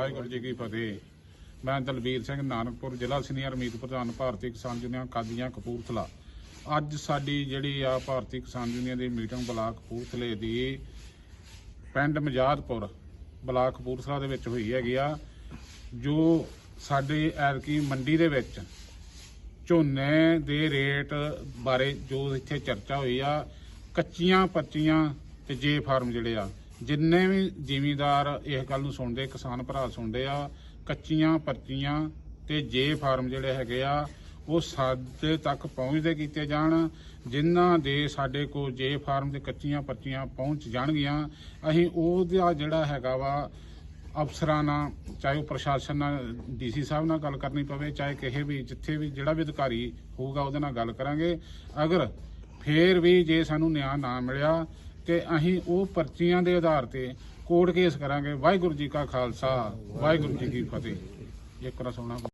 ਵਾਹਿਗੁਰੂ ਜੀ ਕੀ ਫਤਿਹ। ਮੈਂ ਦਲਬੀਰ ਸਿੰਘ ਨਾਨਕਪੁਰ, ਜ਼ਿਲ੍ਹਾ ਸੀਨੀਅਰ ਮੀਤ ਪ੍ਰਧਾਨ ਭਾਰਤੀ ਕਿਸਾਨ ਯੂਨੀਅਨ, ਕਾਦੀਆਂ ਕਪੂਰਥਲਾ। ਅੱਜ ਸਾਡੀ ਜਿਹੜੀ ਆ ਭਾਰਤੀ ਕਿਸਾਨ ਯੂਨੀਅਨ ਦੀ ਮੀਟਿੰਗ ਬਲਾਕ ਕਪੂਰਥਲੇ ਦੀ ਪਿੰਡ ਮਜਾਦਪੁਰ ਬਲਾਕ ਕਪੂਰਥਲਾ ਦੇ ਵਿੱਚ ਹੋਈ ਹੈਗੀ ਆ, ਜੋ ਸਾਡੇ ਐਰਕੀ ਮੰਡੀ ਦੇ ਵਿੱਚ ਝੋਨੇ ਦੇ ਰੇਟ ਬਾਰੇ ਜੋ ਇੱਥੇ ਚਰਚਾ ਹੋਈ ਆ, ਕੱਚੀਆਂ ਪੱਚੀਆਂ ਤੇ ਜੇ ਫਾਰਮ ਜਿਹੜੇ ਆ ਜਿੰਨੇ ਵੀ ਜ਼ਿਮੀਂਦਾਰ ਇਸ ਗੱਲ ਨੂੰ ਸੁਣਦੇ, ਕਿਸਾਨ ਭਰਾ ਸੁਣਦੇ ਆ, ਕੱਚੀਆਂ ਪਰਚੀਆਂ ਤੇ ਜੇ ਫਾਰਮ ਜਿਹੜੇ ਹੈਗੇ ਆ, ਉਹ ਸਾਡੇ ਤੱਕ ਪਹੁੰਚਦੇ ਕੀਤੇ ਜਾਣ। ਜਿਨ੍ਹਾਂ ਦੇ ਸਾਡੇ ਕੋਲ ਜੇ ਫਾਰਮ ਦੇ ਕੱਚੀਆਂ ਪਰਚੀਆਂ ਪਹੁੰਚ ਜਾਣਗੀਆਂ, ਅਸੀਂ ਉਹਦਾ ਜਿਹੜਾ ਹੈਗਾ ਵਾ, ਅਫਸਰਾਂ ਨਾਲ, ਚਾਹੇ ਉਹ ਪ੍ਰਸ਼ਾਸਨ ਨਾਲ, ਡੀਸੀ ਸਾਹਿਬ ਨਾਲ ਗੱਲ ਕਰਨੀ ਪਵੇ, ਚਾਹੇ ਕਿਸੇ ਵੀ, ਜਿੱਥੇ ਵੀ ਜਿਹੜਾ ਵੀ ਅਧਿਕਾਰੀ ਹੋਊਗਾ, ਉਹਦੇ ਨਾਲ ਗੱਲ ਕਰਾਂਗੇ। ਅਗਰ ਫੇਰ ਵੀ ਜੇ ਸਾਨੂੰ ਨਿਆਂ ਨਾ ਮਿਲਿਆ ਤੇ ਅਸੀਂ ਉਹ ਪਰਚੀਆਂ ਦੇ ਆਧਾਰ ਤੇ ਕੋਰਟ ਕੇਸ ਕਰਾਂਗੇ। ਵਾਹਿਗੁਰੂ ਜੀ ਕਾ ਖਾਲਸਾ, ਵਾਹਿਗੁਰੂ ਜੀ ਕੀ ਫਤਿਹ। ਇੱਕ ਵਾਰ ਸੁਣਾ